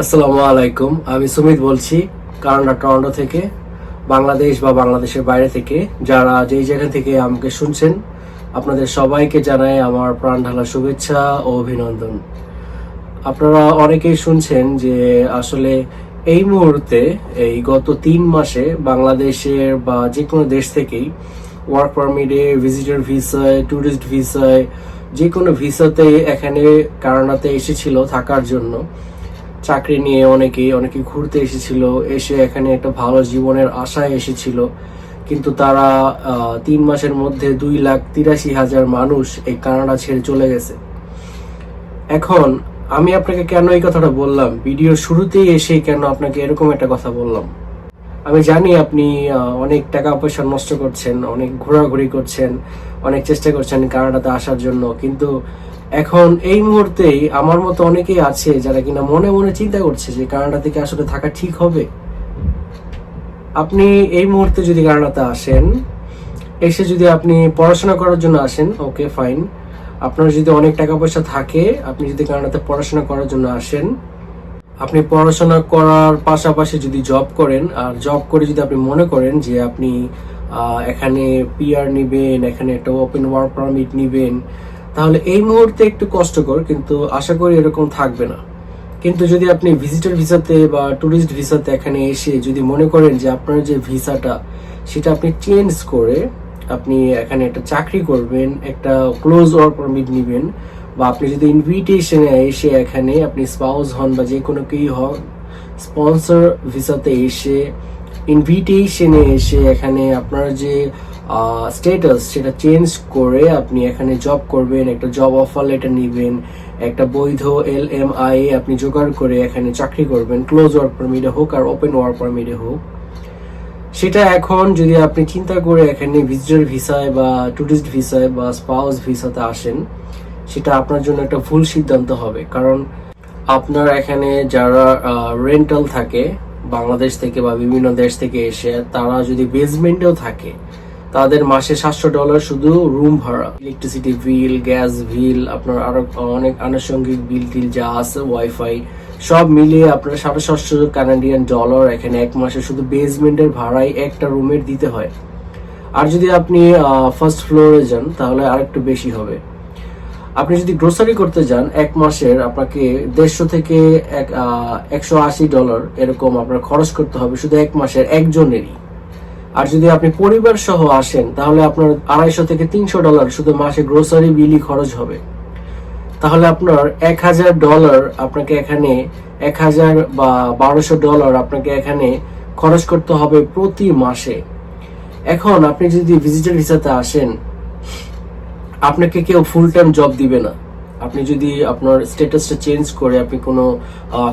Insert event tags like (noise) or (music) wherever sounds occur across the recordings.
আসসালামু আলাইকুম। আমি সুমিত বলছি, কানাডা, টরন্টো থেকে, বাংলাদেশ বা বাংলাদেশের বাইরে থেকে। যারা যেই জায়গা থেকে আমাকে শুনছেন, আপনাদের সবাইকে জানাই আমার প্রাণ ঢালা শুভেচ্ছা ও অভিনন্দন। আপনারা অনেকেই শুনছেন যে আসলে এই মুহূর্তে, এই গত তিন মাসে বাংলাদেশের বা যে কোনো দেশ থেকেই ওয়ার্ক পারমিটে ভিজিটার ভিসায় ট্যুরিস্ট ভিসায় যে কোনো ভিসাতে এখানে কানাডাতে এসেছিল থাকার জন্য। চাকরি নিয়ে অনেকে অনেকে ঘুরতে এসেছিল, এসে এখানে একটা ভালো জীবনের আশায় এসেছিল। কিন্তু তারা তিন মাসের মধ্যে দুই লাখ তিরাশি হাজার মানুষ এই কানাডা ছেড়ে চলে গেছে। এখন আমি আপনাকে কেন এই কথাটা বললাম? ভিডিওর শুরুতেই এসে কেন আপনাকে এরকম একটা কথা বললাম? আমি জানি আপনি অনেক টাকা পয়সা নষ্ট করছেন, অনেক ঘোরাঘুরি করছেন, অনেক চেষ্টা করছেন কানাডাতে আসার জন্য, কিন্তু এখন এই মুহূর্তেই আমার মতো অনেকেই আছে যারা কিনা মনে মনে চিন্তা করছে যে কানাডা থেকে আসলে থাকা ঠিক হবে। আপনি এই মুহূর্তে যদি কানাডাতে আসেন, এসে যদি আপনি পড়াশোনা করার জন্য আসেন, ওকে, ফাইন। আপনার যদি অনেক টাকা পয়সা থাকে, আপনি যদি কানাডাতে পড়াশোনা করার জন্য আসেন, আপনি পড়াশোনা করার পাশাপাশি যদি জব করেন, আর জব করে যদি আপনি মনে করেন যে আপনি এখানে পিআর নিবেন, এখানে একটা ওপেন ওয়ার্ক পারমিট নিবেন তাহলে এই মুহূর্তে একটু কষ্টকর, কিন্তু আশা করি এরকম থাকবে না। কিন্তু যদি আপনি ভিজিটর ভিসাতে বা ট্যুরিস্ট ভিসাতে এখানে এসে যদি মনে করেন যে আপনার যে ভিসাটা, সেটা আপনি চেঞ্জ করে আপনি এখানে একটা চাকরি করবেন, একটা ক্লোজ ওয়ার্ক পারমিট নেবেন, বা আপনি যদি ইনভিটেশনে এসে এখানে আপনি স্পাউস হন বা যে কোনো কেই হন স্পন্সর ভিসাতে এসে ইনভিটেশনে এসে এখানে আপনার যে স্টেটাস সেটা চেঞ্জ করে আপনি এখানে জব করবেন, একটা জব অফার লেটার নেবেন, একটা বৈধ এল এম আই আপনি জোগাড় করে এখানে চাকরি করবেন ক্লোজ ওয়ার্ক পারমিটে হোক আর ওপেন ওয়ার্ক পারমিটে হোক। সেটা এখন যদি আপনি চিন্তা করে এখানে ভিজিটর ভিসায় বা ট্যুরিস্ট ভিসায় বা স্পাউস ভিসাতে আসেন, সেটা আপনার জন্য একটা ভুল সিদ্ধান্ত হবে। কারণ আপনার এখানে যারা রেন্টাল থাকে, বাংলাদেশ থেকে বা বিভিন্ন দেশ থেকে এসে, তারা যদি বেসমেন্টেও থাকে তাদের মাসে সাতশো ডলার শুধু রুম ভাড়া। ইলেকট্রিসিটি বিল গ্যাস বিল আপনার আরও অনেক আনুষঙ্গিক বিল টিল যা আছে ওয়াইফাই সব মিলিয়ে আপনার সাড়ে সাতশো কানাডিয়ান ডলার এখানে এক মাসে শুধু বেসমেন্টের ভাড়াই একটা রুমের দিতে হয়। আর যদি আপনি ফার্স্ট ফ্লোরে যান, তাহলে আরেকটু বেশি হবে। আপনি যদি গ্রোসারি করতে যান, এক মাসের আপনাকে দেড়শো থেকে এক একশো আশি ডলার এরকম আপনার খরচ করতে হবে শুধু এক মাসের, একজনেরই। আর যদি আপনি পরিবার সহ আসেন, তাহলে আপনার আড়াইশো থেকে তিনশো ডলার শুধু মাসে গ্রোসারি বিলই খরচ হবে। তাহলে আপনার এক হাজার ডলার আপনাকে এখানে, এক হাজার বা বারোশো ডলার আপনাকে এখানে খরচ করতে হবে প্রতি মাসে। এখন আপনি যদি ভিজিটার ভিসাতে আসেন, আপনাকে কেউ ফুল টাইম জব দিবে না। আপনি যদি আপনার স্ট্যাটাসটা চেঞ্জ করে আপনি কোনো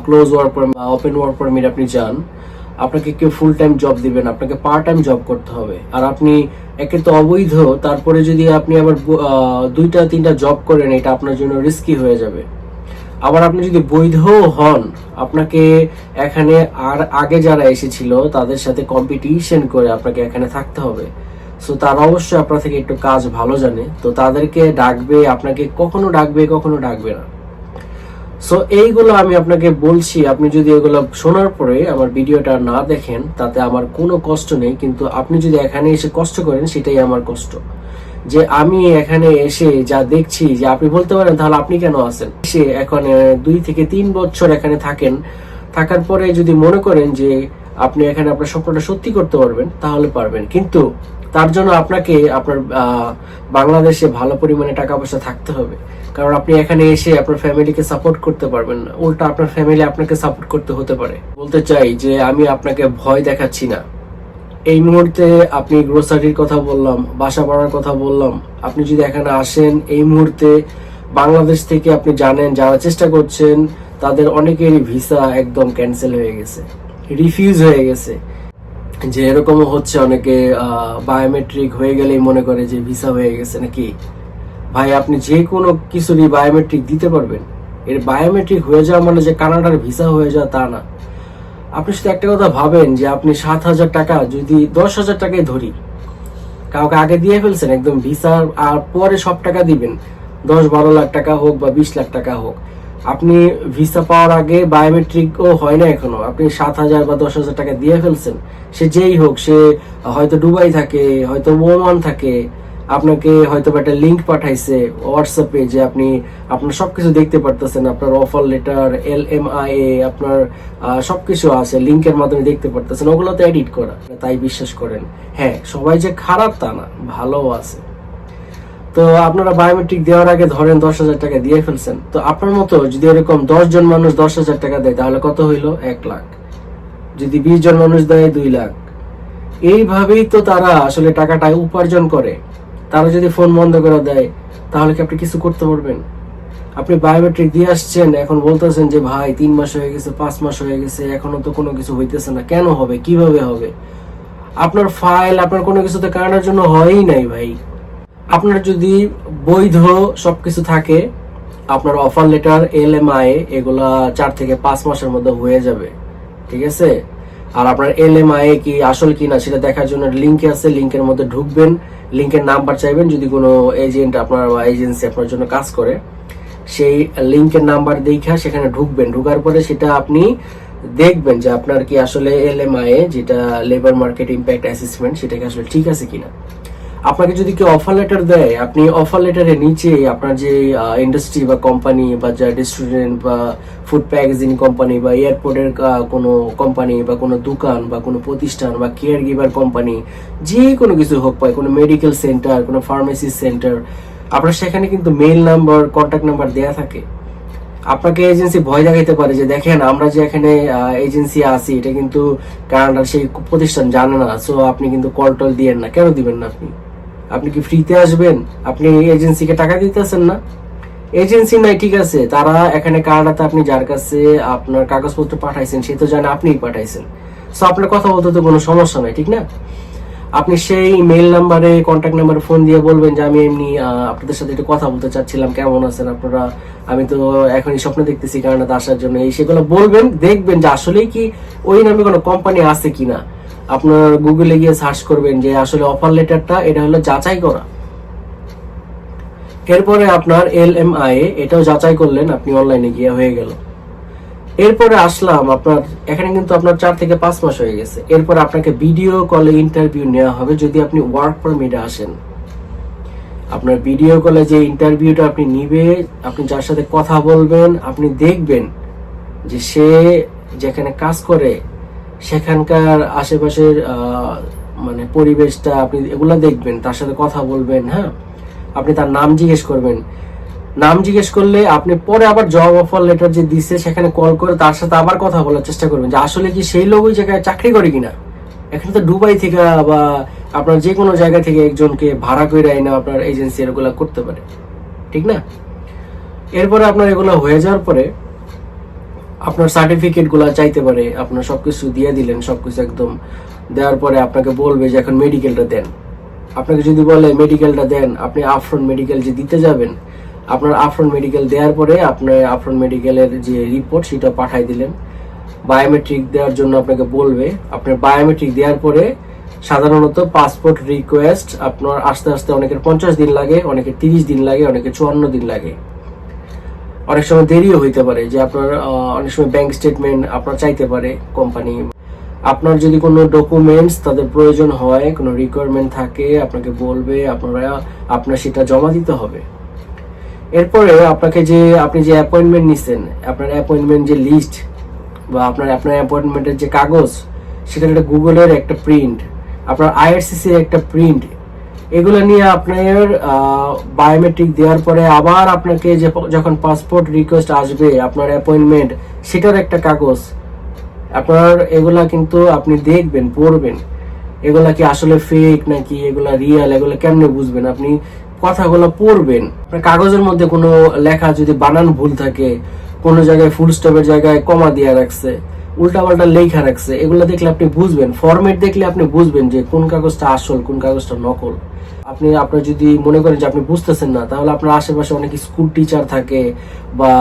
ক্লোজ ওয়ার্ক বা ওপেন ওয়ার্ক পারমিট আপনি যান আপনাকে কেউ ফুল টাইম জব দিবেন আপনাকে পার্ট টাইম জব করতে হবে। আর আপনি একে তো অবৈধ, তারপরে যদি আপনি আবার দুইটা, তিনটা জব করেন, এটা আপনার জন্য রিস্কি হয়ে যাবে। আবার আপনি যদি বৈধ হন, আপনাকে এখানে আর আগে যারা এসেছিল, তাদের সাথে কম্পিটিশন করে আপনাকে এখানে থাকতে হবে। সো তারা অবশ্যই আপনার থেকে একটু কাজ ভালো জানে। তো তাদেরকে ডাকবে, আপনাকে কখনো ডাকবে কখনো ডাকবে না। সো এইগুলো আমি আপনাকে বলছি, আপনি যদি এগুলো শোনার পরে আমার ভিডিওটা না দেখেন, তাতে আমার কোনো কষ্ট নেই, কিন্তু আপনি যদি এখানে এসে কষ্ট করেন, সেটাই আমার কষ্ট। যে আমি এখানে এসে যা দেখছি, যে আপনি বলতে পারেন, তাহলে আপনি কেন আসেন সে এখন দুই থেকে তিন বছর এখানে থাকেন। থাকার পরে যদি মনে করেন যে আপনি এখানে আপনার স্বপ্নটা সত্যি করতে পারবেন, তাহলে পারবেন। কিন্তু তার জন্য আপনাকে আপনার বাংলাদেশে ভালো পরিমাণে টাকা পয়সা থাকতে হবে। কারণ আপনি এখানে এসে আপনার ফ্যামিলিকে সাপোর্ট করতে পারবেন না। উল্টা আপনার ফ্যামিলি আপনাকে সাপোর্ট করতে হতে পারে। বলতে চাই যে, আমি আপনাকে ভয় দেখাচ্ছি না। এই মুহূর্তে আপনি গ্রোসারির কথা বললাম, বাসা বাড়ার কথা বললাম। আপনি যদি এখানে আসেন, এই মুহূর্তে বাংলাদেশ থেকে আপনি জানেন, যারা চেষ্টা করছেন, তাদের অনেকেরই ভিসা একদম ক্যান্সেল হয়ে গেছে। রিফিউজ হয়ে গেছে। যে এরকমও হচ্ছে অনেকে বায়োমেট্রিক হয়ে গেলেই মনে করে যে ভিসা হয়ে গেছে নাকি? ভাই, আপনি যে কোনো কিছুরই বায়োমেট্রিক দিতে পারবেন। এর বায়োমেট্রিক হয়ে যাওয়া মানে যে কানাডার ভিসা হয়ে যাওয়া তা না। আপনি শুধু একটা কথা ভাবেন যে আপনি সাত হাজার টাকা, যদি দশ হাজার টাকায় ধরি, কাউকে আগে দিয়ে ফেলছেন একদম ভিসা আর পরে সব টাকা দিবেন, দশ বারো লাখ টাকা হোক বা বিশ লাখ টাকা হোক, আপনি ভিসা পাওয়ার আগে বায়োমেট্রিকও হয় না এখনও। আপনি সাত হাজার বা দশ হাজার টাকা দিয়ে ফেলছেন, সে যেই হোক, সে হয়তো দুবাই থাকে, হয়তো ওমান থাকে আপনাকে হয়তো একটা লিঙ্ক পাঠাইছে হোয়াটসঅ্যাপে যে আপনি আপনার সবকিছু দেখতে পারতেছেন আপনার offer letter L M I A আপনার আহ, সবকিছু আছে লিঙ্কের মাধ্যমে দেখতে পারতেছেন ওগুলো তো এডিট করা। তাই বিশ্বাস করেন হ্যাঁ সবাই যে খারাপ তা না ভালোও আছে। তো আপনারা বায়োমেট্রিক দেওয়ার আগে ধরেন দশ হাজার টাকা দিয়ে ফেলছেন তো আপনার মতো যদি এরকম দশ জন মানুষ দশ হাজার টাকা দেয় তাহলে কত হইল? এক লাখ। যদি বিশ জন মানুষ দেয় দুই লাখ। এইভাবেই তো তারা আসলে টাকাটা উপার্জন করে। তারা যদি ফোন বন্ধ করে দেয়, তাহলে কি আপনি কিছু করতে পারবেন? আপনি বায়োমেট্রিক দিয়ে আসছেন, এখন বলতেছেন যে, ভাই, তিন মাস হয়ে গেছে, পাঁচ মাস হয়ে গেছে, এখনও তো কোনো কিছু হইতেছে না। কেন হবে? কীভাবে হবে? আপনার ফাইল আপনার কোনো কিছু তো কারণের জন্য হয়ই নাই, ভাই। আপনার যদি বৈধ সবকিছু থাকে, আপনার offer letter L M I এগুলা চার থেকে পাঁচ মাসের মধ্যে হয়ে যাবে। ঠিক আছে? আর আপনার এল এম আই কি আসল কি না সেটা দেখার জন্য লিঙ্ক আছে লিঙ্কের মধ্যে ঢুকবেন। লিঙ্কের নাম্বার চাইবেন, যদি কোনো এজেন্ট আপনার বা এজেন্সি আপনার জন্য কাজ করে, সেই লিঙ্কের নাম্বার দেখা সেখানে ঢুকবেন। ঢুকার পরে সেটা আপনি দেখবেন যে আপনার কি আসলে এল এম আই যেটা লেবার মার্কেট ইম্প্যাক্ট অ্যাসেসমেন্ট সেটা কি আসলে ঠিক আছে কিনা। আপনাকে যদি কেউ অফার লেটার দেয়, আপনি অফার লেটারের নিচে আপনার যে ইন্ডাস্ট্রি বা কোম্পানি বা যা রেস্টুরেন্ট বা ফুড প্যাকেজিং কোম্পানি বা এয়ারপোর্টের কোনো কোম্পানি বা কোনো দোকান বা কোনো প্রতিষ্ঠান বা কেয়ার গিভার কোম্পানি যে কোনো কিছু হোক পায় কোনো মেডিকেল সেন্টার কোনো ফার্মেসি সেন্টার আপনার সেখানে কিন্তু মেইল নাম্বার কন্ট্যাক্ট নাম্বার দেয়া থাকে। আপনাকে এজেন্সি ভয় দেখাইতে পারে যে, দেখেন, আমরা যে এখানে এজেন্সি আছি, এটা কিন্তু কানাডার সেই প্রতিষ্ঠান জানে না সো আপনি কিন্তু কল টল দিয়েন না। কেন দিবেন না আপনি? আপনি কি ফ্রিতে আসবেন? আপনি এজেন্সিকে টাকা দিতেছেন না? এজেন্সি নাই, ঠিক আছে। তারা এখানে কানাডাতে আপনি যার কাছে আপনার কাগজপত্র পাঠাইছেন, সে তো জানে আপনিই পাঠাইছেন। সো আপনার কথা বলতে তো কোনো সমস্যা নাই, ঠিক না? আপনি সেই মেইল নাম্বারে কন্ট্যাক্ট নাম্বারে ফোন দিয়ে বলবেন যে, আমি এমনি আপনাদের সাথে একটু কথা বলতে চাচ্ছিলাম, কেমন আছেন আপনারা? আমি তো এখনই স্বপ্ন দেখতেছি কানাডাতে আসার জন্য। এই সেগুলো বলবেন, দেখবেন যে আসলেই কি ওই নামে কোনো কোম্পানি আছে কিনা। আপনার গুগলে গিয়ে সার্চ করবেন যে আসলে অফার লেটারটা এটা হলো যাচাই করা। এরপরে আপনার এল এম আই এটাও যাচাই করলেন, আপনি অনলাইনে গিয়ে হয়ে গেল। এরপরে আসলাম আপনার, এখানে কিন্তু আপনার চার থেকে পাঁচ মাস হয়ে গেছে। এরপর আপনাকে ভিডিও কলে ইন্টারভিউ নেওয়া হবে যদি আপনি ওয়ার্ক পারমিটে আসেন। আপনার ভিডিও কলে যে ইন্টারভিউটা আপনি নিবে, আপনি যার সাথে কথা বলবেন, আপনি দেখবেন যে সে যেখানে কাজ করে সেখানকার আশেপাশের মানে পরিবেশটা আপনি এগুলা দেখবেন, তার সাথে কথা বলবেন হ্যাঁ? আপনি তার নাম জিজ্ঞেস করবেন। নাম জিজ্ঞেস করলে আপনি পরে আবার জব অফার লেটার যে দিচ্ছে সেখানে কল করে তার সাথে আবার কথা বলার চেষ্টা করবেন যে আসলে কি সেই লোক ওই জায়গায় চাকরি করে কিনা? এখানে তো দুবাই থেকে বা আপনার যে কোনো জায়গা থেকে একজনকে ভাড়া করে আইনা আপনার এজেন্সি এগুলা করতে পারে। ঠিক না? এরপরে আপনার এগুলো হয়ে যাওয়ার পরে আপনার সার্টিফিকেটগুলা চাইতে পারে, আপনার সবকিছু দিয়ে দিলেন, সবকিছু একদম দেওয়ার পরে আপনাকে বলবে যে এখন মেডিকেলটা দেন। আপনাকে যদি বলে মেডিকেলটা দেন, আপনি আফরন মেডিকেল যে দিতে যাবেন, আপনার আফরন মেডিকেল দেওয়ার পরে আপনার আফরন মেডিকেলের যে রিপোর্ট সেটা পাঠাই দিলেন। বায়োমেট্রিক দেওয়ার জন্য আপনাকে বলবে আপনার বায়োমেট্রিক দেওয়ার পরে সাধারণত পাসপোর্ট রিকোয়েস্ট আপনার আস্তে আস্তে অনেকের পঞ্চাশ দিন লাগে, অনেকের তিরিশ দিন লাগে, অনেকের চুয়ান্ন দিন লাগে। অনেক সময় দেরিও হইতে পারে যে আপনার অনেক সময় ব্যাংক স্টেটমেন্ট আপনার চাইতে পারে কোম্পানি আপনার যদি কোনো ডকুমেন্টস তাদের প্রয়োজন হয়, কোনো রিকোয়ারমেন্ট থাকে, আপনাকে বলবে, আপনারা, আপনার সেটা জমা দিতে হবে। এরপরে আপনাকে যে, আপনি যে অ্যাপয়েন্টমেন্ট নিছেন, আপনার অ্যাপয়েন্টমেন্ট যে লিস্ট বা আপনার আপনার অ্যাপয়েন্টমেন্টের যে কাগজ সেটা একটা গুগলের একটা প্রিন্ট আপনার আইআরসিসির একটা প্রিন্ট এগুলো নিয়ে আপনার বায়োমেট্রিক দেওয়ার পরে আবার আপনাকে যখন পাসপোর্ট রিকোয়েস্ট আসবে, আপনার অ্যাপয়েন্টমেন্ট সেটার একটা কাগজ। আপনার এগুলা কিন্তু আপনি দেখবেন, পড়বেন। এগুলা কি আসলে ফেক নাকি এগুলা রিয়েল এগুলা কেমনে বুঝবেন? আপনি কথাগুলো পড়বেন। কাগজের মধ্যে কোনো লেখা যদি বানান ভুল থাকে, কোনো জায়গায় ফুল স্টপের জায়গায় কমা দিয়ে রাখছে, উল্টাপাল্টা লেখা রাখছে, এগুলো দেখলে আপনি বুঝবেন। ফরম্যাট দেখলে আপনি বুঝবেন যে কোন কাগজটা আসল, কোন কাগজটা নকল। আপনি, আপনার যদি মনে করেন যে আপনি বুঝতেছেন না, তাহলে আপনার আশেপাশে অনেক স্কুল টিচার থাকে বা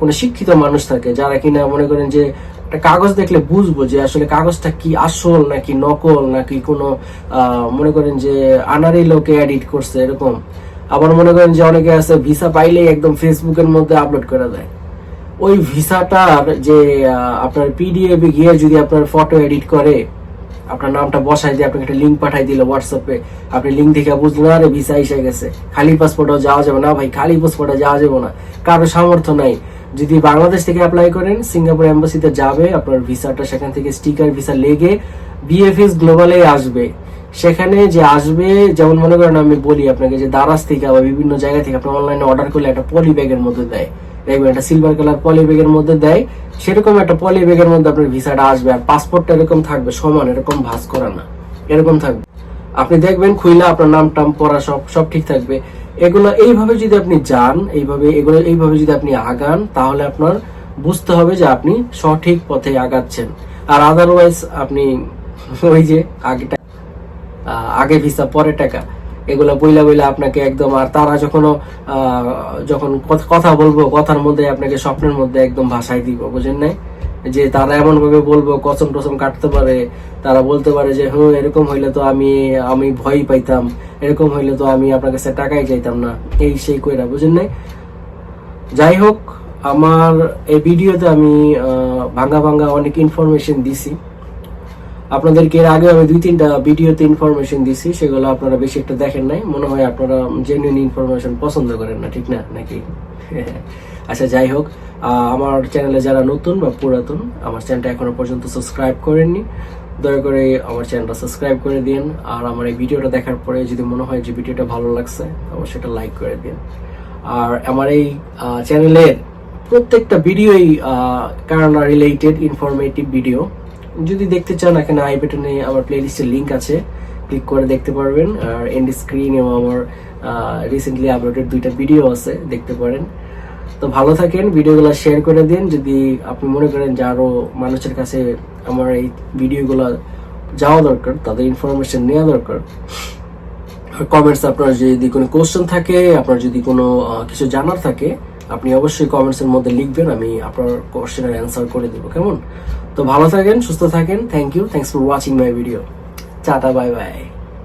কোনো শিক্ষিত মানুষ থাকে যারা কিনা মনে করেন যে একটা কাগজ দেখলে বুঝব যে আসলে কাগজটা কি আসল নাকি নকল নাকি কোনো মনে করেন যে আনারি লোকে এডিট করছে, এরকম। আবার মনে করেন যে অনেকে আছে ভিসা পাইলেই একদম ফেসবুকের মধ্যে আপলোড করে দেয় ওই ভিসাটার যে আপনার পিডিএফ গিয়ে যদি আপনার ফটো এডিট করে আপনার নামটা বসাই দিয়ে আপনাকে একটা লিঙ্ক পাঠাই দিল হোয়াটসঅ্যাপে আপনি লিঙ্ক দেখে বুঝলেন, আরে ভিসা এসে গেছে। খালি পাসপোর্টও যাওয়া যাবে না ভাই, খালি পাসপোর্টে যাওয়া যাবে না। কারও সামর্থ্য নাই। যদি বাংলাদেশ থেকে অ্যাপ্লাই করেন, সিঙ্গাপুর এম্বাসিতে যাবে, আপনার ভিসাটা সেখান থেকে স্টিকার ভিসা লেগে বিএফএস গ্লোবালে আসবে। সেখানে যে আসবে, যেমন মনে করেন আমি বলি আপনাকে যে দারাজ থেকে বা বিভিন্ন জায়গা থেকে আপনি অনলাইনে অর্ডার করলে একটা পলি ব্যাগের মধ্যে দেয়। দেখবেন একটা সিলভার কালার পলি ব্যাগের মধ্যে দেয় সেরকম একটা পলি ব্যাগের মধ্যে আপনার ভিসাটা আসবে আর পাসপোর্টটা এরকম থাকবে সমান এরকম ভাঁজ করা না এরকম থাকবে। আপনি দেখবেন খুইলা আপনার নাম টাম পড়া সব সব ঠিক থাকবে। এগুলো এইভাবে যদি আপনি যান এইভাবে এগুলো এইভাবে যদি আপনি আগান তাহলে আপনার বুঝতে হবে যে আপনি সঠিক পথে আগাচ্ছেন। আর আদারওয়াইজ আপনি ওই যে আহ, আগে ভিসা পরে টাকা। এগুলো বইলা বইলা আপনাকে একদম, আর তারা যখন যখন কথা বলব, কথার মধ্যে আপনাকে স্বপ্নের মধ্যে একদম ভাষায় দিব, বুঝেন নাই? যে তারা এমন ভাবে বলব, কসম টসম কাটতে পারে, তারা বলতে পারে যে হুম এরকম হইলে তো আমি আমি ভয় পাইতাম, এরকম হইলে তো আমি আপনার কাছে টাকাই চাইতাম না। এই সেই কইরা, বুঝেন নাই? যাই হোক, আমার এই ভিডিওতে আমি ভাঙ্গা ভাঙ্গা অনেক ইনফরমেশন দিছি। আপনাদেরকে এর আগে আমি দুই তিনটা ভিডিওতে ইনফরমেশন দিছি, সেগুলো আপনারা বেশি একটা দেখেন নাই। মনে হয় আপনারা জেনুইন ইনফরমেশন পছন্দ করেন না, ঠিক না, নাকি? (laughs) আচ্ছা যাই হোক আমার চ্যানেলে যারা নতুন বা পুরাতন, আমার চ্যানেলটা এখনও পর্যন্ত সাবস্ক্রাইব করেননি, দয়া করে আমার চ্যানেলটা সাবস্ক্রাইব করে দিন আর আমার এই ভিডিওটা দেখার পরে যদি মনে হয় যে ভিডিওটা ভালো লাগছে, অবশ্যই এটা লাইক করে দিন আর আমার এই চ্যানেলের প্রত্যেকটা ভিডিওই কারণা রিলেটেড ইনফরমেটিভ ভিডিও যদি দেখতে চান, এখানে আই বাটনে আমার প্লেলিস্টের লিঙ্ক আছে। ক্লিক করে দেখতে পারবেন। আর এন্ড স্ক্রিনেও আমার রিসেন্টলি আপলোডেড দুইটা ভিডিও আছে, দেখতে পারেন। তো ভালো থাকেন ভিডিওগুলো শেয়ার করে দিন। যদি আপনি মনে করেন যে আরও মানুষের কাছে আমার এই ভিডিওগুলো যাওয়া দরকার, তাদের ইনফরমেশন নেওয়া দরকার কমেন্টস আপনার যদি কোনো কোশ্চেন থাকে, আপনার যদি কোনো কিছু জানার থাকে, আপনি অবশ্যই কমেন্টসের মধ্যে লিখবেন, আমি আপনার কোশ্চেনের অ্যান্সার করে দেবো। কেমন? তো ভালো থাকেন, সুস্থ থাকেন। Thank you thanks for watching my video চাটা বাই বাই